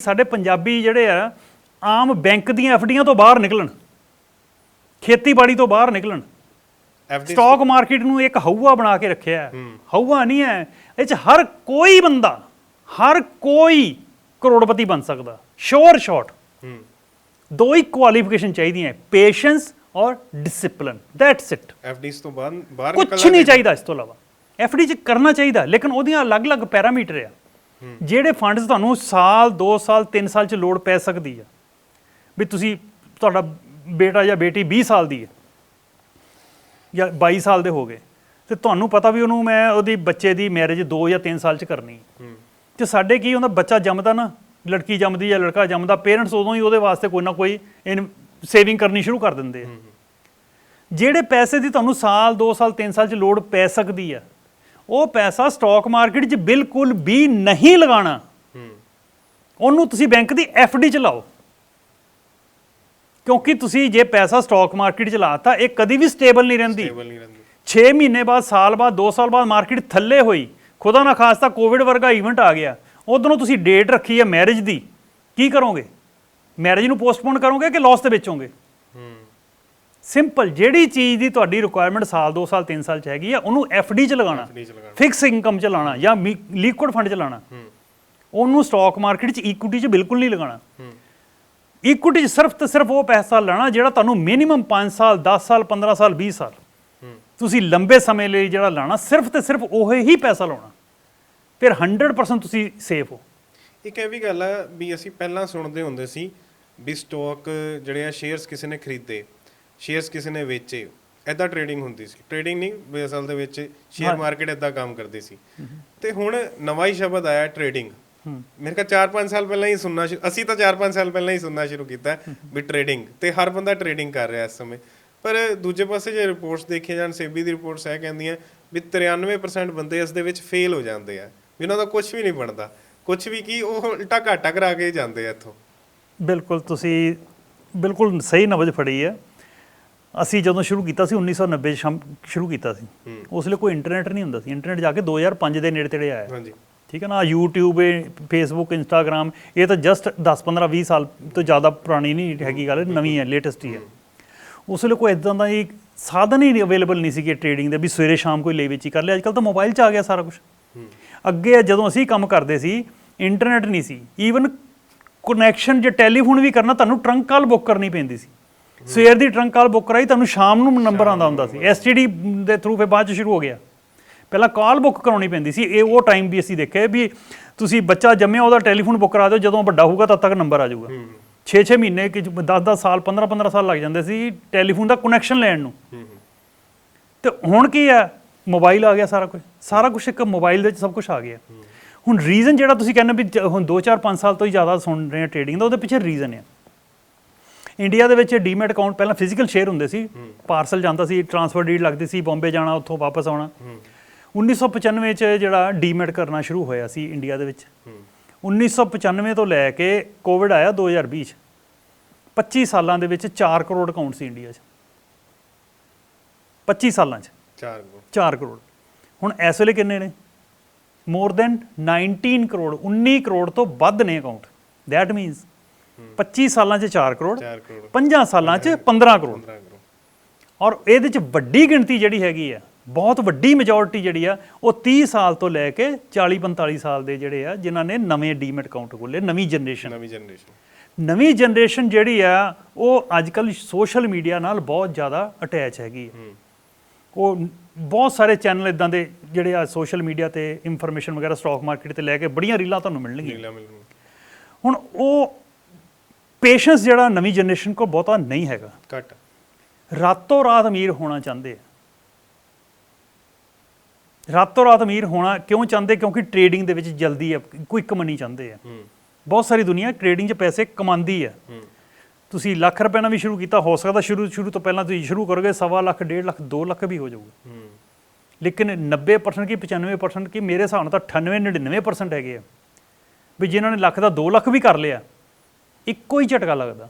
ਸਾਡੇ ਪੰਜਾਬੀ ਜਿਹੜੇ ਆ ਆਮ ਬੈਂਕ ਦੀਆਂ ਐਫਡੀਆਂ ਤੋਂ ਬਾਹਰ ਨਿਕਲਣ ਖੇਤੀਬਾੜੀ ਤੋਂ ਬਾਹਰ ਨਿਕਲਣ। ਸਟਾਕ ਮਾਰਕੀਟ ਨੂੰ ਇੱਕ ਹਊਆ ਬਣਾ ਕੇ ਰੱਖਿਆ ਹੈ। ਹਊਆ ਨਹੀਂ ਹੈ ਇਹ ਚ ਹਰ ਕੋਈ ਬੰਦਾ ਹਰ ਕੋਈ ਕਰੋੜਪਤੀ ਬਣ ਸਕਦਾ। ਸ਼ੋਰ ਸ਼ਾਟ ਦੋ ਹੀ ਕੁਆਲੀਫਿਕੇਸ਼ਨ ਚਾਹੀਦੀਆਂ ਪੇਸ਼ੈਂਸ ਔਰ ਡਿਸਪਲਿਨ ਦੈਟਸ ਇਟ ਐਫਡੀਸ ਤੋਂ ਬਾਹਰ ਕੁਝ ਨਹੀਂ। ਚਾਹੀਦਾ ਇਸ ਤੋਂ ਇਲਾਵਾ। ਐਫਡੀ ਚ ਕਰਨਾ ਚਾਹੀਦਾ ਲੇਕਿਨ ਉਹਦੀਆਂ ਅਲੱਗ-ਅਲੱਗ ਪੈਰਾਮੀਟਰ ਆ। ਜਿਹੜੇ ਫੰਡਸ ਤੁਹਾਨੂੰ ਸਾਲ 2 ਸਾਲ 3 ਸਾਲ ਚ ਲੋੜ ਪੈ ਸਕਦੀ ਆ। ਵੀ ਤੁਸੀਂ ਤੁਹਾਡਾ ਬੇਟਾ ਜਾਂ ਬੇਟੀ 20 ਸਾਲ ਦੀ ਹੈ ਜਾਂ 22 ਸਾਲ ਦੇ ਹੋ ਗਏ ਤੇ ਤੁਹਾਨੂੰ ਪਤਾ ਵੀ ਉਹਨੂੰ ਮੈਂ ਉਹਦੀ ਬੱਚੇ ਦੀ ਮੈਰਿਜ 2 ਜਾਂ 3 ਸਾਲ ਚ ਕਰਨੀ ਤੇ ਸਾਡੇ ਕੀ ਹੁੰਦਾ ਬੱਚਾ ਜੰਮਦਾ ਨਾ ਲੜਕੀ ਜੰਮਦੀ ਜਾਂ ਲੜਕਾ ਜੰਮਦਾ ਪੇਰੈਂਟਸ ਉਦੋਂ ਹੀ ਉਹਦੇ ਵਾਸਤੇ ਕੋਈ ਨਾ ਕੋਈ ਸੇਵਿੰਗ ਕਰਨੀ ਸ਼ੁਰੂ ਕਰ ਦਿੰਦੇ ਆ। ਜਿਹੜੇ ਪੈਸੇ ਦੀ ਤੁਹਾਨੂੰ ਸਾਲ 2 ਸਾਲ 3 ਸਾਲ ਚ ਲੋੜ ਪੈ ਸਕਦੀ ਆ ਉਹ ਪੈਸਾ ਸਟਾਕ ਮਾਰਕੀਟ 'ਚ ਬਿਲਕੁਲ ਵੀ ਨਹੀਂ ਲਗਾਉਣਾ। ਹੂੰ ਉਹਨੂੰ ਤੁਸੀਂ ਬੈਂਕ ਦੀ ਡੀ ਚ ਲਾਓ। ਕਿਉਂਕਿ ਤੁਸੀਂ ਜੇ ਪੈਸਾ ਸਟਾਕ ਮਾਰਕੀਟ 'ਚ ਲਾਤਾ ਇਹ ਕਦੀ ਵੀ ਸਟੇਬਲ ਨਹੀਂ ਰਹਿੰਦੀ। ਸਟੇਬਲ ਨਹੀਂ ਰਹਿੰਦੀ। 6 ਮਹੀਨੇ ਬਾਅਦ ਸਾਲ ਬਾਅਦ 2 ਸਾਲ ਬਾਅਦ ਮਾਰਕੀਟ ਥੱਲੇ ਹੋਈ। ਖੁਦਾ ਨਾ ਖਾਸਤਾ ਕੋਵਿਡ ਵਰਗਾ ਇਵੈਂਟ ਆ ਗਿਆ। ਉਧਰੋਂ ਤੁਸੀਂ ਡੇਟ ਰੱਖੀ ਹੈ ਮੈਰਿਜ ਦੀ। ਕੀ ਕਰੋਗੇ? ਮੈਰਿਜ ਨੂੰ ਪੋਸਟਪੋਨ ਕਰੋਗੇ ਕਿ ਲਾਸ ਤੇ ਵੇਚੋਗੇ ਸਿੰਪਲ ਜਿਹੜੀ ਚੀਜ਼ ਦੀ ਤੁਹਾਡੀ ਰਿਕੁਆਇਰਮੈਂਟ ਸਾਲ 2 ਸਾਲ 3 ਸਾਲ ਚ ਹੈਗੀ ਆ ਉਹਨੂੰ ਡੀ ਚ ਲਗਾਉਣਾ। ਫਿਕਸ ਇਨਕਮ ਚ ਲਾਉਣਾ ਜਾਂ ਲਿਕੁਇਡ ਫੰਡ ਚ ਲਾਉਣਾ। ਹੂੰ। ਉਹਨੂੰ ਸਟਾਕ ਮਾਰਕੀਟ ਚ ਇਕੁਇਟੀ ਚ ਬਿਲਕੁਲ ਨਹੀਂ ਲਗਾਉਣਾ। ਇਕੁਇਟੀ ਚ ਸਿਰਫ ਤੇ ਸਿਰਫ ਉਹ ਪੈਸਾ ਲੈਣਾ ਜਿਹੜਾ ਤੁਹਾਨੂੰ ਮਿਨੀਮਮ 5 ਸਾਲ 10 ਸਾਲ 15 ਸਾਲ 20 ਸਾਲ। ਤੁਸੀਂ ਲੰਬੇ ਸਮੇਂ ਲਈ ਜਿਹੜਾ ਲਾਣਾ ਸਿਰਫ ਤੇ ਸਿਰਫ ਉਹ ਹੀ ਪੈਸਾ ਲਾਉਣਾ। ਫਿਰ 100% ਤੁਸੀਂ ਸੇਫ ਹੋ। ਇੱਕ ਇਹ ਵੀ ਗੱਲ ਹੈ ਵੀ ਅਸੀਂ ਪਹਿਲਾਂ ਸੁਣਦੇ ਹੁੰਦੇ ਸੀ ਵੀ ਸਟਾਕ ਜਿਹੜੇ ਆ ਸ਼ੇਅਰਸ ਕਿਸੇ ਨੇ ਖਰੀਦੇ। ਸ਼ੇਅਰਸ ਕਿਸੇ ਨੇ ਵੇਚੇ ਐਦਾਂ ਟ੍ਰੇਡਿੰਗ ਹੁੰਦੀ ਸੀ। ਟ੍ਰੇਡਿੰਗ ਨਹੀਂ ਅਸਲ ਦੇ ਵਿੱਚ ਸ਼ੇਅਰ ਮਾਰਕੀਟ ਐਦਾਂ ਕੰਮ ਕਰਦੀ ਸੀ। ਤੇ ਹੁਣ ਨਵਾਂ ਹੀ ਸ਼ਬਦ ਆਇਆ ਟ੍ਰੇਡਿੰਗ ਮੇਰੇ ਖਿਆਲ 4-5 ਸਾਲ ਪਹਿਲਾਂ ਹੀ ਸੁਣਨਾ ਅਸੀਂ ਤਾਂ 4-5 ਸਾਲ ਪਹਿਲਾਂ ਹੀ ਸੁਣਨਾ ਸ਼ੁਰੂ ਕੀਤਾ ਵੀ ਟ੍ਰੇਡਿੰਗ ਤੇ ਹਰ ਬੰਦਾ ਟ੍ਰੇਡਿੰਗ ਕਰ ਰਿਹਾ ਇਸ ਸਮੇਂ। ਪਰ ਦੂਜੇ ਪਾਸੇ ਜੇ ਰਿਪੋਰਟਸ ਦੇਖੀਆਂ ਜਾਣ ਸੇਬੀ ਦੀ ਰਿਪੋਰਟਸ ਇਹ ਕਹਿੰਦੀਆਂ ਵੀ 93% ਬੰਦੇ ਇਸ ਦੇ ਵਿੱਚ ਫੇਲ ਹੋ ਜਾਂਦੇ ਆ ਵੀ ਉਹਨਾਂ ਦਾ ਕੁਝ ਵੀ ਨਹੀਂ ਬਣਦਾ। ਕੁਝ ਵੀ ਕੀ ਉਹ ਉਲਟਾ ਘਾਟਾ ਕਰਾ ਕੇ ਜਾਂਦੇ ਆ ਇੱਥੋਂ। ਬਿਲਕੁਲ ਤੁਸੀਂ ਬਿਲਕੁਲ ਸਹੀ ਨਬਜ ਫੜੀ ਹੈ ਅਸੀਂ ਜਦੋਂ ਸ਼ੁਰੂ ਕੀਤਾ ਸੀ 1990 ਚ ਸ਼ਮ- ਸ਼ੁਰੂ ਕੀਤਾ ਸੀ। ਉਸ ਵੇਲੇ ਕੋਈ ਇੰਟਰਨੈਟ ਨਹੀਂ ਹੁੰਦਾ ਸੀ। ਇੰਟਰਨੈਟ ਜਾ ਕੇ 2005 ਦੇ ਨੇੜੇ ਤੇੜੇ ਆਇਆ। ਹਾਂਜੀ। ਠੀਕ ਹੈ ਨਾ? YouTube ਫੇਸਬੁੱਕ ਇੰਸਟਾਗ੍ਰam ਇਹ ਤਾਂ ਜਸਟ 10 15 20 ਸਾਲ ਤੋਂ ਜ਼ਿਆਦਾ ਪੁਰਾਣੀ ਨਹੀਂ ਹੈਗੀ ਗੱਲ ਨਵੀਂ ਹੈ ਲੇਟੈਸਟ ਹੀ ਹੈ। ਉਸ ਵੇਲੇ ਕੋਈ ਇਦਾਂ ਦਾ ਹੀ ਸਾਧਨ ਹੀ ਅਵੇਲੇਬਲ ਨਹੀਂ ਸੀ ਕਿ ਟ੍ਰੇਡਿੰਗ ਦੇ ਵੀ ਸਵੇਰੇ ਸ਼ਾਮ ਕੋਈ ਲੈ ਵੇਚੀ ਕਰ ਲਿਆ। ਅੱਜ ਕੱਲ ਤਾਂ ਮੋਬਾਈਲ 'ਚ ਆ ਗਿਆ ਸਾਰਾ ਕੁਝ ਅੱਗੇ ਜਦੋਂ ਅਸੀਂ ਕੰਮ ਕਰਦੇ ਸੀ ਇੰਟਰਨੈਟ ਨਹੀਂ ਸੀ। ਈਵਨ ਕਨੈਕਸ਼ਨ ਜੇ ਟੈਲੀਫੋਨ ਵੀ ਕਰਨਾ ਤੁਹਾਨੂੰ ਟਰੰਕ ਕਾਲ ਬੁੱਕ ਕਰਨੀ ਪੈਂਦੀ ਸੀ। ਸਵੇਰ ਦੀ ਟਰੰਕ ਕਾਲ ਬੁੱਕ ਕਰਾਈ ਤੁਹਾਨੂੰ ਸ਼ਾਮ ਨੂੰ ਨੰਬਰ ਆਉਂਦਾ ਹੁੰਦਾ ਸੀ। ਐਸਟੀਡੀ ਦੇ ਥਰੂ ਫਿਰ ਬਾਅਦ ਚ ਸ਼ੁਰੂ ਹੋ ਗਿਆ। ਪਹਿਲਾਂ ਕਾਲ ਬੁੱਕ ਕਰਾਉਣੀ ਪੈਂਦੀ ਸੀ ਇਹ ਉਹ ਟਾਈਮ ਵੀ ਅਸੀਂ ਦੇਖਿਆ ਵੀ ਤੁਸੀਂ ਬੱਚਾ ਜੰਮਿਆ ਉਹਦਾ ਟੈਲੀਫੋਨ ਬੁੱਕ ਕਰਾ ਦਿਓ ਜਦੋਂ ਵੱਡਾ ਹੋਊਗਾ ਤਦ ਤੱਕ ਨੰਬਰ ਆ ਜਾਊਗਾ। 6-6 ਮਹੀਨੇ ਕਿ 10-10 ਸਾਲ 15-15 ਸਾਲ ਲੱਗ ਜਾਂਦੇ ਸੀ ਟੈਲੀਫੋਨ ਦਾ ਕਨੈਕਸ਼ਨ ਲੈਣ ਨੂੰ। ਤੇ ਹੁਣ ਕੀ ਹੈ? ਮੋਬਾਈਲ ਆ ਗਿਆ ਸਾਰਾ ਕੁਝ ਸਾਰਾ ਕੁਝ ਇੱਕ ਮੋਬਾਈਲ ਦੇ ਵਿੱਚ ਸਭ ਕੁਝ ਆ ਗਿਆ। ਹੁਣ ਰੀਜ਼ਨ ਜਿਹੜਾ ਤੁਸੀਂ ਕਹਿੰਦੇ ਵੀ ਹੁਣ 2-4-5 ਸਾਲ ਤੋਂ ਹੀ ਜ਼ਿਆਦਾ ਸੁਣ ਰਹੇ ਆ ਟ੍ਰੇਡਿੰਗ ਦਾ ਉਹਦੇ ਪਿੱਛੇ ਰੀਜ਼ਨ ਹੈ ਇੰਡੀਆ ਦੇ ਵਿੱਚ ਡੀਮੈਟ ਅਕਾਊਂਟ ਪਹਿਲਾਂ ਫਿਜ਼ੀਕਲ ਸ਼ੇਅਰ ਹੁੰਦੇ ਸੀ। ਪਾਰਸਲ ਜਾਂਦਾ ਸੀ ਟ੍ਰਾਂਸਫਰ ਡੀਡ ਲੱਗਦੀ ਸੀ ਬੰਬੇ ਜਾਣਾ ਉੱਥੋਂ ਵਾਪਸ ਆਉਣਾ। 1995 ਚ ਜਿਹੜਾ ਡੀਮੈਟ ਕਰਨਾ ਸ਼ੁਰੂ ਹੋਇਆ ਸੀ ਇੰਡੀਆ ਦੇ ਵਿੱਚ। 1995 ਤੋਂ ਲੈ ਕੇ ਕੋਵਿਡ ਆਇਆ 2020 ਚ। 25 ਸਾਲਾਂ ਦੇ ਵਿੱਚ 4 ਕਰੋੜ ਅਕਾਊਂਟ ਸੀ ਇੰਡੀਆ 'ਚ। 25 ਸਾਲਾਂ 'ਚ। ਚਾਰ ਗੋ 4 ਕਰੋੜ। ਹੁਣ ਇਸ ਵੇਲੇ ਕਿੰਨੇ ਨੇ? ਮੋਰ ਦੈਨ 19 ਕਰੋੜ 19 ਕਰੋੜ ਤੋਂ ਵੱਧ ਨੇ ਅਕਾਊਂਟ। ਦੈਟ ਮੀਨਸ 25 ਸਾਲਾਂ 'ਚ 4 ਕਰੋੜ 4 ਕਰੋੜ। 5 ਸਾਲਾਂ 'ਚ 15 ਕਰੋੜ। 15 ਕਰੋੜ। ਔਰ ਇਹਦੇ 'ਚ ਵੱਡੀ ਗਿਣਤੀ ਜਿਹੜੀ ਹੈਗੀ ਆ ਬਹੁਤ ਵੱਡੀ ਮੈਜੋਰਿਟੀ ਜਿਹੜੀ ਆ ਉਹ 30 ਸਾਲ ਤੋਂ ਲੈ ਕੇ 40 45 ਸਾਲ ਦੇ ਜਿਹੜੇ ਆ ਜਿਨ੍ਹਾਂ ਨੇ ਨਵੇਂ ਡੀਮੈਟ ਅਕਾਊਂਟ ਖੋਲੇ ਨਵੀਂ ਜਨਰੇਸ਼ਨ ਨਵੀਂ ਜਨਰੇਸ਼ਨ ਨਵੀਂ ਜਨਰੇਸ਼ਨ ਜਿਹੜੀ ਆ ਉਹ ਅੱਜ ਕੱਲ ਸੋਸ਼ਲ ਮੀਡੀਆ ਨਾਲ ਬਹੁਤ ਜ਼ਿਆਦਾ ਅਟੈਚ ਹੈਗੀ ਹੈ। ਉਹ ਬਹੁਤ ਸਾਰੇ ਚੈਨਲ ਇਦਾਂ ਦੇ ਜਿਹੜੇ ਆ ਸੋਸ਼ਲ ਮੀਡੀਆ ਤੇ ਇਨਫੋਰਮੇਸ਼ਨ ਵਗੈਰਾ ਸਟਾਕ ਮਾਰਕੀਟ ਤੇ ਲੈ ਕੇ ਬੜੀਆਂ ਰੀਲਾਂ ਤੁਹਾਨੂੰ ਮਿਲਣਗੀਆਂ। ਹੁਣ ਉਹ ਪੇਸ਼ੈਂਸ ਜਿਹੜਾ ਨਵੀਂ ਜਨਰੇਸ਼ਨ ਕੋਲ ਬਹੁਤਾ ਨਹੀਂ ਹੈਗਾ। ਘਟ। ਰਾਤੋਂ ਰਾਤ ਅਮੀਰ ਹੋਣਾ ਚਾਹੁੰਦੇ ਆ। ਰਾਤੋਂ ਰਾਤ ਅਮੀਰ ਹੋਣਾ ਕਿਉਂ ਚਾਹੁੰਦੇ? ਕਿਉਂਕਿ ਟ੍ਰੇਡਿੰਗ ਦੇ ਵਿੱਚ ਜਲਦੀ ਆ ਕੁਇਕ ਮਨੀ ਚਾਹੁੰਦੇ ਆ। ਹੂੰ। ਬਹੁਤ ਸਾਰੀ ਦੁਨੀਆ ਟ੍ਰੇਡਿੰਗ 'ਚ ਪੈਸੇ ਕਮਾਉਂਦੀ ਆ। ਹੂੰ। ਤੁਸੀਂ ਲੱਖ ਰੁਪਏ ਨਾਲ ਵੀ ਸ਼ੁਰੂ ਕੀਤਾ ਹੋ ਸਕਦਾ ਸ਼ੁਰੂ ਸ਼ੁਰੂ ਤੋਂ ਪਹਿਲਾਂ ਤੁਸੀਂ ਸ਼ੁਰੂ ਕਰੋਗੇ ਸਵਾ ਲੱਖ ਡੇਢ ਲੱਖ 2 ਲੱਖ ਵੀ ਹੋ ਜਾਊਗਾ। ਹੂੰ। ਲੇਕਿਨ 90% ਕੀ 95% ਕੀ ਮੇਰੇ ਹਿਸਾਬ ਨਾਲ ਤਾਂ 98 99% ਹੈਗੇ ਆ। ਵੀ ਜਿਨ੍ਹਾਂ ਨੇ ਲੱਖ ਦਾ 2 ਲੱਖ ਵੀ ਕਰ ਲਿਆ ਇੱਕੋ ਹੀ ਝਟਕਾ ਲੱਗਦਾ।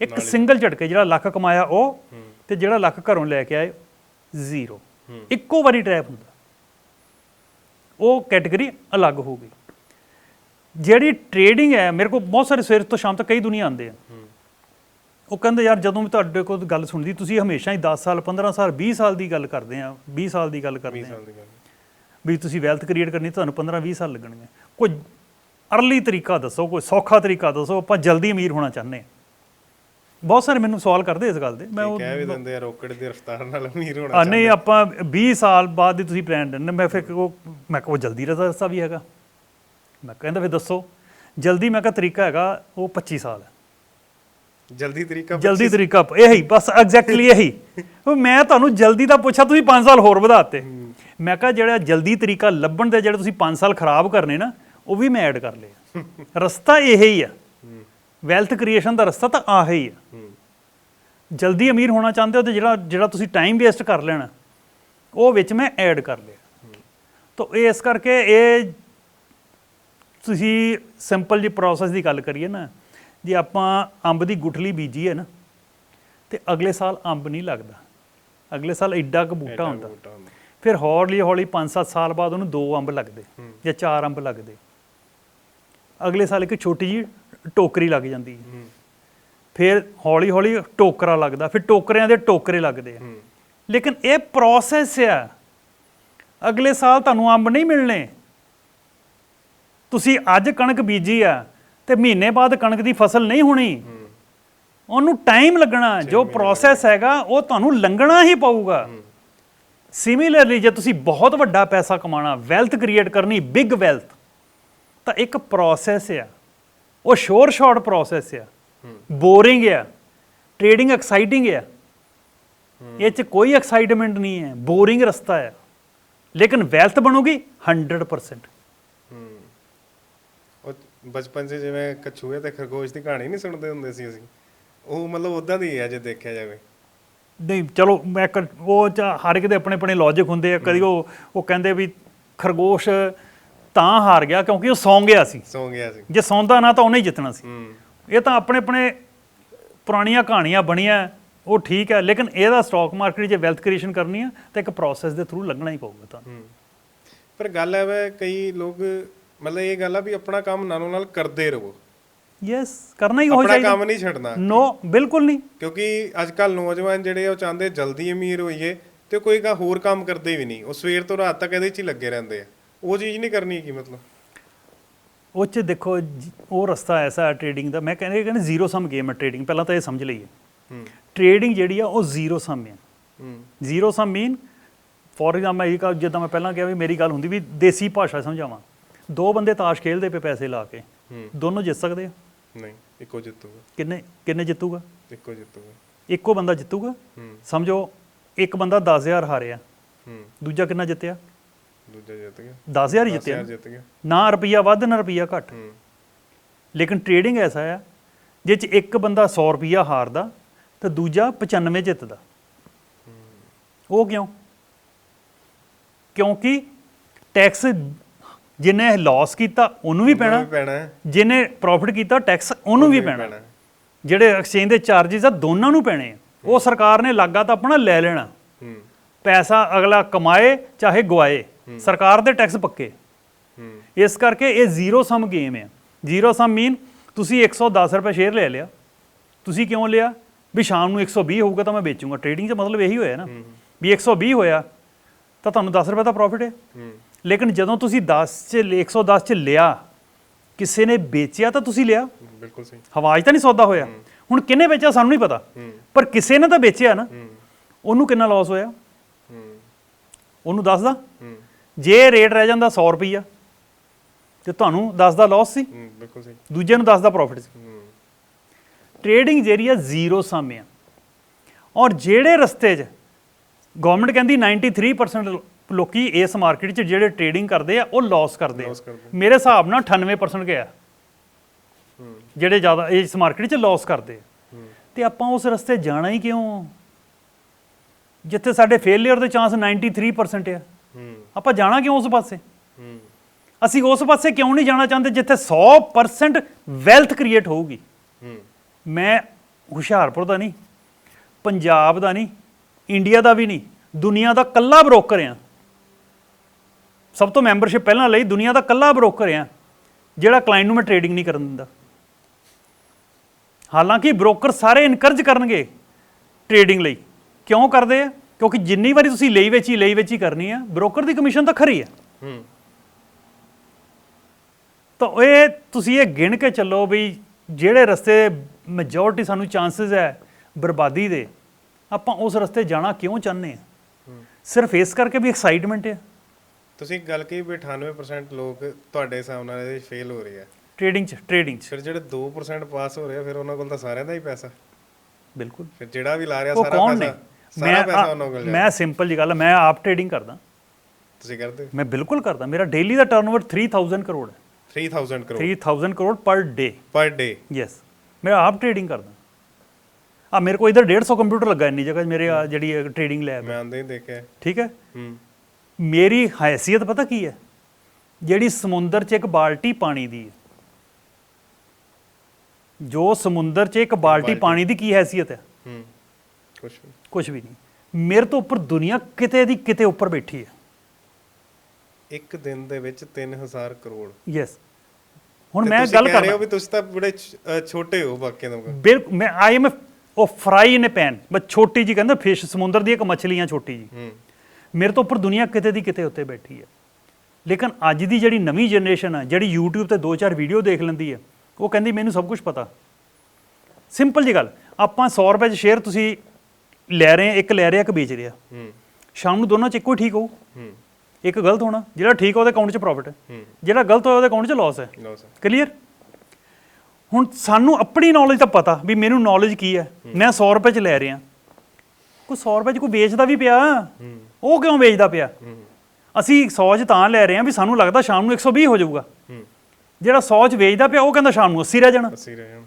ਇੱਕ ਸਿੰਗਲ ਝਟਕੇ ਜਿਹੜਾ ਲੱਖ ਕਮਾਇਆ ਉਹ ਤੇ ਜਿਹੜਾ ਲੱਖ ਘਰੋਂ ਲੈ ਕੇ ਆਏ ਜ਼ੀਰੋ ਇੱਕੋ ਵਾਰੀ ਟ੍ਰੈਪ ਹੁੰਦਾ। ਉਹ ਕੈਟਾਗਰੀ ਅਲੱਗ ਹੋ ਗਈ। ਜਿਹੜੀ ਟ੍ਰੇਡਿੰਗ ਹੈ ਮੇਰੇ ਕੋਲ ਬਹੁਤ ਸਾਰੇ ਸਵੇਰ ਤੋਂ ਸ਼ਾਮ ਤੱਕ ਕਈ ਦੁਨੀਆ ਆਉਂਦੇ ਆ। ਉਹ ਕਹਿੰਦੇ ਯਾਰ ਜਦੋਂ ਵੀ ਤੁਹਾਡੇ ਕੋਲ ਗੱਲ ਸੁਣਦੀ ਤੁਸੀਂ ਹਮੇਸ਼ਾ ਹੀ 10 ਸਾਲ 15 ਸਾਲ 20 ਸਾਲ ਦੀ ਗੱਲ ਕਰਦੇ ਆ 20 ਸਾਲ ਦੀ ਗੱਲ ਕਰਦੇ 20 ਆ ਵੀ ਤੁਸੀਂ ਵੈਲਥ ਕ੍ਰੀਏਟ ਕਰਨੀ ਤੁਹਾਨੂੰ 15 20 ਸਾਲ ਲੱਗਣਗੇ। ਕੋਈ ਅਰਲੀ ਤਰੀਕਾ ਦੱਸੋ ਕੋਈ ਸੌਖਾ ਤਰੀਕਾ ਦੱਸੋ ਆਪਾਂ ਜਲਦੀ ਅਮੀਰ ਹੋਣਾ ਚਾਹੁੰਦੇ ਹਾਂ। ਬਹੁਤ ਸਾਰੇ ਮੈਨੂੰ ਸਵਾਲ ਕਰਦੇ ਇਸ ਗੱਲ ਦੇ ਮੈਂ ਉਹ ਕਹਿ ਵੀ ਦਿੰਦੇ ਆ ਰੋਕਟ ਦੀ ਰਫ਼ਤਾਰ ਨਾਲ ਅਮੀਰ ਹੋਣਾ ਆ ਨਹੀਂ ਆਪਾਂ 20 ਸਾਲ ਬਾਅਦ ਦੀ ਤੁਸੀਂ ਪਲਾਨ ਦਿੰਦੇ ਮੈਂ ਫਿਰ ਉਹ ਮੈਂ ਕਿਹਾ ਜਲਦੀ ਦਾ ਰਸਤਾ ਵੀ ਹੈਗਾ। ਮੈਂ ਕਹਿੰਦਾ ਫਿਰ ਦੱਸੋ ਜਲਦੀ ਮੈਂ ਕਿਹਾ ਤਰੀਕਾ ਹੈਗਾ ਉਹ 25 ਸਾਲ ਹੈ। ਜਲਦੀ ਤਰੀਕਾ ਜਲਦੀ ਤਰੀਕਾ ਇਹੀ ਬਸ ਐਗਜ਼ੈਕਟਲੀ ਇਹੀ। ਮੈਂ ਤੁਹਾਨੂੰ ਜਲਦੀ ਦਾ ਪੁੱਛਿਆ ਤੁਸੀਂ 5 ਸਾਲ ਹੋਰ ਵਧਾਤੇ ਮੈਂ ਕਿਹਾ ਜਿਹੜਾ ਜਲਦੀ ਤਰੀਕਾ ਲੱਭਣ ਦੇ ਜਿਹੜੇ ਤੁਸੀਂ 5 ਸਾਲ ਖਰਾਬ ਕਰਨੇ ਨਾ ਉਹ ਵੀ ਮੈਂ ਐਡ ਕਰ ਲਿਆ। ਰਸਤਾ ਇਹ ਹੀ ਆ। ਵੈਲਥ ਕ੍ਰੀਏਸ਼ਨ ਦਾ ਰਸਤਾ ਤਾਂ ਆਹ ਹੀ ਆ। ਜਲਦੀ ਅਮੀਰ ਹੋਣਾ ਚਾਹੁੰਦੇ ਹੋ ਤੇ ਜਿਹੜਾ ਜਿਹੜਾ ਤੁਸੀਂ ਟਾਈਮ ਵੇਸਟ ਕਰ ਲੈਣਾ ਉਹ ਵਿੱਚ ਮੈਂ ਐਡ ਕਰ ਲਿਆ। ਤਾਂ ਇਸ ਕਰਕੇ ਇਹ ਤੁਸੀਂ ਸਿੰਪਲ ਜੀ ਪ੍ਰੋਸੈਸ ਦੀ ਗੱਲ ਕਰੀਏ ਨਾ ਜੇ ਆਪਾਂ ਅੰਬ ਦੀ ਗੁਠਲੀ ਬੀਜੀ ਹੈ ਨਾ ਤੇ ਅਗਲੇ ਸਾਲ ਅੰਬ ਨਹੀਂ ਲੱਗਦਾ। ਅਗਲੇ ਸਾਲ ਐਡਾ ਕੁ ਬੂਟਾ ਹੁੰਦਾ। ਫਿਰ ਹੌਲੀ ਹੌਲੀ 5-7 ਸਾਲ ਬਾਅਦ ਉਹਨੂੰ ਦੋ ਅੰਬ ਲੱਗਦੇ ਜਾਂ ਚਾਰ ਅੰਬ ਲੱਗਦੇ। ਅਗਲੇ ਸਾਲ ਇੱਕ ਛੋਟੀ ਜੀ ਟੋਕਰੀ ਲੱਗ ਜਾਂਦੀ ਹੈ। ਫਿਰ ਹੌਲੀ ਹੌਲੀ ਟੋਕਰਾ ਲੱਗਦਾ ਫਿਰ ਟੋਕਰਿਆਂ ਦੇ ਟੋਕਰੇ ਲੱਗਦੇ ਆ। ਲੇਕਿਨ ਇਹ ਪ੍ਰੋਸੈਸ ਆ। ਅਗਲੇ ਸਾਲ ਤੁਹਾਨੂੰ ਅੰਬ ਨਹੀਂ ਮਿਲਣੇ। ਤੁਸੀਂ ਅੱਜ ਕਣਕ ਬੀਜੀ ਆ ਤੇ ਮਹੀਨੇ ਬਾਅਦ ਕਣਕ ਦੀ ਫਸਲ ਨਹੀਂ ਹੋਣੀ। ਉਹਨੂੰ ਟਾਈਮ ਲੱਗਣਾ ਜੋ ਪ੍ਰੋਸੈਸ ਹੈਗਾ ਉਹ ਤੁਹਾਨੂੰ ਲੰਘਣਾ ਹੀ ਪਊਗਾ। ਸਿਮਿਲਰਲੀ ਜੇ ਤੁਸੀਂ ਬਹੁਤ ਵੱਡਾ ਪੈਸਾ ਕਮਾਉਣਾ ਵੈਲਥ ਕ੍ਰੀਏਟ ਕਰਨੀ ਬਿਗ ਵੈਲਥ ਤਾਂ ਇੱਕ ਪ੍ਰੋਸੈਸ ਆ। ਉਹ ਸ਼ੋਰ ਸ਼ਾਰਟ ਪ੍ਰੋਸੈਸ ਆ। ਬੋਰਿੰਗ ਆ। ਟ੍ਰੇਡਿੰਗ ਐਕਸਾਈਟਿੰਗ ਆ। ਇਹ ਚ ਕੋਈ ਐਕਸਾਈਟਮੈਂਟ ਨਹੀਂ ਹੈ। ਬੋਰਿੰਗ ਰਸਤਾ ਹੈ ਲੇਕਿਨ ਵੈਲਥ ਬਣੂਗੀ 100% ਹੂੰ। ਉਹ ਬਚਪਨ 'ਚ ਜਿਵੇਂ ਕਛੂਏ ਤੇ ਖਰਗੋਸ਼ ਦੀ ਕਹਾਣੀ ਨਹੀਂ ਸੁਣਦੇ ਹੁੰਦੇ ਸੀ ਅਸੀਂ? ਉਹ ਮਤਲਬ ਉਦਾਂ ਦੀ ਹੈ ਜੇ ਦੇਖਿਆ ਜਾਵੇ। ਨਹੀਂ ਚਲੋ ਮੈਂ ਉਹ ਹਰ ਇੱਕ ਦੇ ਆਪਣੇ ਆਪਣੇ ਲੌਜੀਕ ਹੁੰਦੇ ਆ। ਕਦੀ ਉਹ ਉਹ ਕਹਿੰਦੇ ਵੀ ਖਰਗੋਸ਼ ਤਾਂ ਹਾਰ ਗਿਆ ਕਿਉਂਕਿ ਉਹ ਸੌਂ ਗਿਆ ਸੀ। ਸੌਂ ਗਿਆ ਸੀ। ਜੇ ਸੌਂਦਾ ਨਾ ਤਾਂ ਉਹਨੇ ਹੀ ਜਿੱਤਣਾ ਸੀ। ਹੂੰ। ਇਹ ਤਾਂ ਆਪਣੇ ਆਪਣੇ ਪੁਰਾਣੀਆਂ ਕਹਾਣੀਆਂ ਬਣੀਆਂ ਉਹ ਠੀਕ ਹੈ ਲੇਕਿਨ ਇਹਦਾ ਸਟਾਕ ਮਾਰਕੀਟ 'ਚ ਵੈਲਥ ਕ੍ਰੀਏਸ਼ਨ ਕਰਨੀ ਆ ਤਾਂ ਇੱਕ ਪ੍ਰੋਸੈਸ ਦੇ ਥਰੂ ਲੱਗਣਾ ਹੀ ਪਊਗਾ ਹੂੰ। ਪਰ ਗੱਲ ਹੈ ਵੇ ਕਈ ਲੋਕ ਮਤਲਬ ਇਹ ਗੱਲ ਆ ਵੀ ਆਪਣਾ ਕੰਮ ਨਾਲੋਂ ਨਾਲ ਕਰਦੇ ਰਹੋ। ਯੈਸ ਕਰਨਾ ਹੀ ਹੋ ਆਪਣਾ ਚਾਹੀਦਾ ਕੰਮ ਨਹੀਂ ਛੱਡਣਾ। ਨੋ ਬਿਲਕੁਲ ਨਹੀਂ। ਕਿਉਂਕਿ ਅੱਜ ਕੱਲ ਨੌਜਵਾਨ ਜਿਹੜੇ ਆ ਉਹ ਚਾਹੁੰਦੇ ਜਲਦੀ ਅਮੀਰ ਹੋਈਏ ਤੇ ਕੋਈ ਕਾ ਹੋਰ ਕੰਮ ਕਰਦੇ ਵੀ ਨਹੀਂ। ਉਹ ਸਵੇਰ ਤੋਂ ਰਾਤ ਤੱਕ ਇਹਦੇ 'ਚ ਹੀ ਲੱਗੇ ਰਹਿੰਦੇ ਆ। ਉਹ ਚੀਜ਼ ਨਹੀਂ ਕਰਨੀ ਕੀ ਮਤਲਬ? ਉਹ 'ਚ ਦੇਖੋ ਜ- ਉਹ ਰਸਤਾ ਐਸਾ ਹੈ ਟ੍ਰੇਡਿੰਗ ਦਾ ਮੈਂ ਕਹਿੰਦੇ ਕਹਿੰਦੇ ਜ਼ੀਰੋ ਸਮ ਗੇਮ ਹੈ ਟ੍ਰੇਡਿੰਗ ਪਹਿਲਾਂ ਤਾਂ ਇਹ ਸਮਝ ਲਈਏ। ਹੂੰ। ਟ੍ਰੇਡਿੰਗ ਜਿਹੜੀ ਆ ਉਹ ਜ਼ੀਰੋ ਸਮ ਹੈ। ਹੂੰ। Zero sum mean for example ਇਹ ਗੱਲ ਜਿੱਦਾਂ ਮੈਂ ਪਹਿਲਾਂ ਕਿਹਾ ਵੀ ਮੇਰੀ ਗੱਲ ਹੁੰਦੀ ਵੀ ਦੇਸੀ ਭਾਸ਼ਾ ਸਮਝਾਵਾਂ। ਦੋ ਬੰਦੇ ਤਾਸ਼ ਖੇਲਦੇ ਪਏ ਪੈਸੇ ਲਾ ਕੇ। ਹੂੰ। ਦੋਨੋਂ ਜਿੱਤ ਸਕਦੇ ਆ? ਨਹੀਂ ਇੱਕੋ ਜਿੱਤੂਗਾ। ਕਿੰਨੇ ਕਿੰਨੇ ਜਿੱਤੂਗਾ? ਇੱਕੋ ਜਿੱਤੂਗਾ। ਇੱਕੋ ਬੰਦਾ ਜਿੱਤੂਗਾ? ਹੂੰ। ਸਮਝੋ ਇੱਕ ਬੰਦਾ 10000 ਹਾਰਿਆ। ਹੂੰ। ਦੂਜਾ ਕਿੰਨਾ ਜਿੱਤਿਆ? ਦੂਜਾ ਜਿੱਤ ਗਿਆ। 10000 ਹੀ 10,000 ਜਿੱਤਿਆ। ਜਿੱਤ ਗਿਆ। ਨਾ ਰੁਪਈਆ ਵੱਧ ਨਾ ਰੁਪਈਆ ਘੱਟ। ਲੇਕਿਨ ਟ੍ਰੇਡਿੰਗ ਐਸਾ ਆ ਜਿਹ ਚ ਇੱਕ ਬੰਦਾ 100 ਰੁਪਈਆ ਹਾਰਦਾ ਤੇ ਦੂਜਾ 95 ਜਿੱਤਦਾ। ਉਹ ਕਿਉਂ? ਕਿਉਂਕਿ ਟੈਕਸ ਜਿਹਨੇ ਲਾਸ ਕੀਤਾ ਉਹਨੂੰ ਵੀ ਪੈਣਾ। ਜਿਹਨੇ ਪ੍ਰੋਫਿਟ ਕੀਤਾ ਟੈਕਸ ਉਹਨੂੰ ਵੀ ਪੈਣਾ। ਜਿਹੜੇ ਐਕਸਚੇਂਜ ਦੇ ਚਾਰजेस ਆ ਦੋਨਾਂ ਨੂੰ ਪੈਣੇ ਆ। ਉਹ ਸਰਕਾਰ ਨੇ ਲਾਗਾ ਤਾਂ ਆਪਣਾ ਲੈ ਲੈਣਾ। ਪੈਸਾ ਅਗਲਾ ਕਮਾਏ ਚਾਹੇ ਗਵਾਏ ਸਰਕਾਰ ਦੇ ਟੈਕਸ ਪੱਕੇ। ਇਸ ਕਰਕੇ ਇਹ ਜ਼ੀਰੋ ਸਮ ਗੇਮ ਹੈ। ਜ਼ੀਰੋ ਸਮ ਮੀਨ ਤੁਸੀਂ 110 ਰੁਪਏ ਸ਼ੇਅਰ ਲੈ ਲਿਆ। ਤੁਸੀਂ ਕਿਉਂ ਲਿਆ? ਵੀ ਸ਼ਾਮ ਨੂੰ 120 ਹੋਊਗਾ ਤਾਂ ਮੈਂ ਵੇਚੂੰਗਾ। ਟ੍ਰੇਡਿੰਗ 'ਚ ਮਤਲਬ ਇਹੀ ਹੋਇਆ ਨਾ ਵੀ 120 ਹੋਇਆ ਤਾਂ ਤੁਹਾਨੂੰ 10 ਰੁਪਏ ਦਾ ਪ੍ਰੋਫਿਟ ਹੈ। ਲੇਕਿਨ ਜਦੋਂ ਤੁਸੀਂ 10 ਚ 110 ਚ ਲਿਆ ਕਿਸੇ ਨੇ ਵੇਚਿਆ ਤਾਂ ਤੁਸੀਂ ਲਿਆ। ਬਿਲਕੁਲ ਸਹੀ। ਹਵਾਜ ਤਾਂ ਨਹੀਂ ਸੌਦਾ ਹੋਇਆ। ਹੁਣ ਕਿਹਨੇ ਵੇਚਿਆ ਸਾਨੂੰ ਨਹੀਂ ਪਤਾ। ਪਰ ਕਿਸੇ ਨੇ ਤਾਂ ਵੇਚਿਆ ਨਾ। ਉਹਨੂੰ ਕਿੰਨਾ ਲਾਸ ਹੋਇਆ? ਉਹਨੂੰ ਦੱਸਦਾ ਜੇ ਰੇਟ ਰਹਿ ਜਾਂਦਾ 100 ਰੁਪਈਆ ਤੇ ਤੁਹਾਨੂੰ 10 ਦਾ ਲਾਸ ਸੀ। ਹੂੰ ਬਿਲਕੁਲ ਸਹੀ। ਦੂਜੇ ਨੂੰ 10 ਦਾ ਪ੍ਰੋਫਿਟ ਸੀ। ਟ੍ਰੇਡਿੰਗ ਜਿਹੜੀ ਆ ਜ਼ੀਰੋ ਸਮ ਆ। ਔਰ ਜਿਹੜੇ ਰਸਤੇ 'ਚ ਗਵਰਨਮੈਂਟ ਕਹਿੰਦੀ 93% ਲੋਕੀ ਇਸ ਮਾਰਕੀਟ 'ਚ ਜਿਹੜੇ ਟ੍ਰੇਡਿੰਗ ਕਰਦੇ ਆ ਉਹ ਲਾਸ ਕਰਦੇ ਆ। Loss ਕਰਦੇ। ਮੇਰੇ ਹਿਸਾਬ ਨਾਲ 98% ਗਿਆ। ਜਿਹੜੇ ਜ਼ਿਆਦਾ ਇਸ ਮਾਰਕੀਟ 'ਚ ਲਾਸ ਕਰਦੇ ਆ। ਤੇ ਆਪਾਂ ਉਸ ਰਸਤੇ ਜਾਣਾ ਹੀ ਕਿਉਂ? ਜਿੱਥੇ ਸਾਡੇ ਫੇਲਿਅਰ ਦੇ ਚਾਂਸ 93% ਆ। ਹੂੰ। ਆਪਾਂ ਜਾਣਾ ਕਿਉਂ ਉਸ ਪਾਸੇ? ਹੂੰ। ਅਸੀਂ ਉਸ ਪਾਸੇ ਕਿਉਂ ਨਹੀਂ ਜਾਣਾ ਚਾਹੁੰਦੇ ਜਿੱਥੇ 100% ਵੈਲਥ ਕ੍ਰੀਏਟ ਹੋਊਗੀ? ਹੂੰ। ਮੈਂ ਹੁਸ਼ਿਆਰਪੁਰ ਦਾ ਨਹੀਂ ਪੰਜਾਬ ਦਾ ਨਹੀਂ ਇੰਡੀਆ ਦਾ ਵੀ ਨਹੀਂ ਦੁਨੀਆ ਦਾ ਕੱਲਾ ਬ੍ਰੋਕਰ ਆ ਸਭ ਤੋਂ ਮੈਂਬਰਸ਼ਿਪ ਪਹਿਲਾਂ ਲਈ ਦੁਨੀਆ ਦਾ ਕੱਲਾ ਬ੍ਰੋਕਰ ਆ ਜਿਹੜਾ ਕਲਾਇੰਟ ਨੂੰ ਮੈਂ ਟ੍ਰੇਡਿੰਗ ਨਹੀਂ ਕਰਨ ਦਿੰਦਾ। ਹਾਲਾਂਕਿ ਬ੍ਰੋਕਰ ਸਾਰੇ ਇਨਕਰਜ ਕਰਨਗੇ ਟ੍ਰੇਡਿੰਗ ਲਈ। ਕਿਉਂ ਕਰਦੇ ਆ? ਕਿਉਂਕਿ ਜਿੰਨੀ ਵਾਰੀ ਤੁਸੀਂ ਲਈ ਵੇਚੀ ਲਈ ਵੇਚੀ ਕਰਨੀ ਆ ਬ੍ਰੋਕਰ ਦੀ ਕਮਿਸ਼ਨ ਤਾਂ ਖਰੀ ਆ। ਹੂੰ। ਤਾਂ ਇਹ ਤੁਸੀਂ ਇਹ ਗਿਣ ਕੇ ਚੱਲੋ ਵੀ ਜਿਹੜੇ ਰਸਤੇ ਮੈਜੋਰਟੀ ਸਾਨੂੰ ਚਾਂਸਸ ਹੈ ਬਰਬਾਦੀ ਦੇ ਆਪਾਂ ਉਸ ਰਸਤੇ ਜਾਣਾ ਕਿਉਂ ਚਾਹੁੰਦੇ ਆ? ਸਿਰਫ ਇਸ ਕਰਕੇ ਵੀ ਐਕਸਾਈਟਮੈਂਟ ਹੈ ਤੁਸੀਂ ਗੱਲ ਕਹੀ ਵੀ 98% ਲੋਕ ਤੁਹਾਡੇ ਹਿਸਾਬ ਨਾਲ ਇਹਦੇ ਫੇਲ ਹੋ ਰਹੇ ਆ। ਟ੍ਰੇਡਿੰਗ 'ਚ ਟ੍ਰੇਡਿੰਗ 'ਚ। ਫਿਰ ਜਿਹੜੇ 2% ਪਾਸ ਹੋ ਰਹੇ ਆ ਫਿਰ ਉਹਨਾਂ ਕੋਲ ਤਾਂ ਸਾਰਿਆਂ ਦਾ ਹੀ ਪੈਸਾ। ਬਿਲਕੁਲ। ਫਿਰ ਜਿਹੜਾ ਵੀ ਲਾ ਰਿਹਾ ਉਹ ਸਾਰਾ ਕੌਣ ਨੇ? ਪੈਸਾ ਸਾਰਾ ਪੈਸਾ ਉਹਨਾਂ ਕੋਲ ਜਾ ਮੈਂ ਸਿੰਪਲ ਜੀ ਗੱਲ ਮੈਂ ਆਪ ਟ੍ਰੇਡਿੰਗ ਕਰਦਾ। ਤੁਸੀਂ ਕਰਦੇ ਮੈਂ ਬਿਲਕੁਲ ਕਰਦਾ। ਮੇਰਾ ਡੇਲੀ ਦਾ ਟਰਨਓਵਰ 3000 ਕਰੋੜ ਹੈ। 3000 ਕਰੋੜ। 3000 ਕਰੋੜ ਪਰ ਡੇ ਪਰ ਡੇ ਯੈਸ ਮੈਂ ਆਪ ਟ੍ਰੇਡਿੰਗ ਕਰਦਾ। ਆ ਮੇਰੇ ਕੋਲ ਇਧਰ 150 ਕੰਪਿਊਟਰ ਲੱਗਾ ਇੰਨੀ ਜਗ੍ਹਾ ਮੇਰੇ ਆਹ ਜਿਹੜੀ ਟ੍ਰੇਡਿੰਗ ਲੈਬ ਮੈਂ ਆਂਦੇ ਹੀ ਦੇਖਿਆ ਠੀਕ ਹੈ? ਹੂੰ। ਮੇਰੀ ਹੈਸੀਅਤ ਪਤਾ ਕੀ ਹੈ? ਜਿਹੜੀ ਸਮੁੰਦਰ 'ਚ ਇੱਕ ਬਾਲਟੀ ਪਾਣੀ ਦੀ ਹੈ। ਜੋ ਸਮੁੰਦਰ 'ਚ ਇੱਕ ਬਾਲਟੀ ਪਾਣੀ ਦੀ ਕੀ ਹੈਸੀਅਤ ਹੈ। ਵੀ ਕੁਝ ਵੀ ਨਹੀਂ। ਮੇਰੇ ਤੋਂ ਉੱਪਰ ਦੁਨੀਆ ਕਿਤੇ ਦੀ ਕਿਤੇ ਉੱਪਰ ਬੈਠੀ ਹੈ। ਇੱਕ ਦਿਨ ਦੇ ਵਿੱਚ 3000 ਕਰੋੜ। ਯੈਸ ਹੁਣ ਮੈਂ ਗੱਲ ਕਹਿ ਰਹੇ ਵੀ ਤੁਸੀਂ ਤਾਂ ਬੜੇ ਛੋਟੇ ਹੋ ਬਾਕੀਆਂ ਤੋਂ। ਬਿਲਕੁਲ ਮੈਂ ਆਈ ਐਮ ਉਹ ਫਰਾਈ ਇਨ ਪੈਨ ਬਸ ਛੋਟੀ ਜੀ ਕਹਿੰਦਾ ਫਿਸ਼ ਸਮੁੰਦਰ ਦੀ ਇੱਕ ਮੱਛਲੀਆਂ ਛੋਟੀ ਜੀ ਮੇਰੇ ਤੋਂ ਉੱਪਰ ਦੁਨੀਆ ਕਿਤੇ ਦੀ ਕਿਤੇ ਉੱਤੇ ਬੈਠੀ ਹੈ। ਲੇਕਿਨ ਅੱਜ ਦੀ ਜਿਹੜੀ ਨਵੀਂ ਜਨਰੇਸ਼ਨ ਹੈ ਜਿਹੜੀ YouTube ਤੇ ਦੋ ਚਾਰ ਵੀਡੀਓ ਦੇਖ ਲੈਂਦੀ ਹੈ ਉਹ ਕਹਿੰਦੀ ਮੈਨੂੰ ਸਭ ਕੁਝ ਪਤਾ। ਸਿੰਪਲ ਜੀ ਗੱਲ। ਆਪਾਂ 100 ਰੁਪਏ 'ਚ ਸ਼ੇਅਰ ਤੁਸੀਂ ਲੈ ਰਹੇ ਆ ਇੱਕ ਲੈ ਰਿਹਾ ਇੱਕ ਵੇਚ ਰਿਹਾ। ਹੂੰ। ਸ਼ਾਮ ਨੂੰ ਦੋਨਾਂ 'ਚ ਇੱਕੋ ਹੀ ਠੀਕ ਹੋਊ। ਹੂੰ। ਇੱਕ ਗਲਤ ਹੋਣਾ ਜਿਹੜਾ ਠੀਕ ਆ ਉਹਦੇ ਅਕਾਊਂਟ 'ਚ ਪ੍ਰੋਫਿਟ ਹੈ। ਹੂੰ। ਜਿਹੜਾ ਗਲਤ ਹੋਇਆ ਉਹਦੇ ਅਕਾਊਂਟ 'ਚ ਲਾਸ ਹੈ। ਲਓ ਸਰ ਕਲੀਅਰ ਹੁਣ ਸਾਨੂੰ ਆਪਣੀ ਨੌਲੇਜ ਤਾਂ ਪਤਾ ਵੀ ਮੈਨੂੰ ਨੌਲੇਜ ਕੀ ਹੈ। ਮੈਂ 100 ਰੁਪਏ 'ਚ ਲੈ ਰਿਹਾ। ਕੋਈ 100 ਰੁਪਏ 'ਚ ਕੋਈ ਵੇਚਦਾ ਵੀ ਪਿਆ? ਉਹ ਕਿਉਂ ਵੇਚਦਾ ਪਿਆ? ਹੂੰ। ਅਸੀਂ 100 'ਚ ਤਾਂ ਲੈ ਰਹੇ ਹਾਂ ਵੀ ਸਾਨੂੰ ਲੱਗਦਾ ਸ਼ਾਮ ਨੂੰ 120 ਹੋ ਜਾਊਗਾ। ਹੂੰ। ਜਿਹੜਾ 100 'ਚ ਵੇਚਦਾ ਪਿਆ ਉਹ ਕਹਿੰਦਾ ਸ਼ਾਮ ਨੂੰ 80 ਰਹਿ ਜਾਣਾ। ਅਸੀਂ ਰਹੇ ਹਾਂ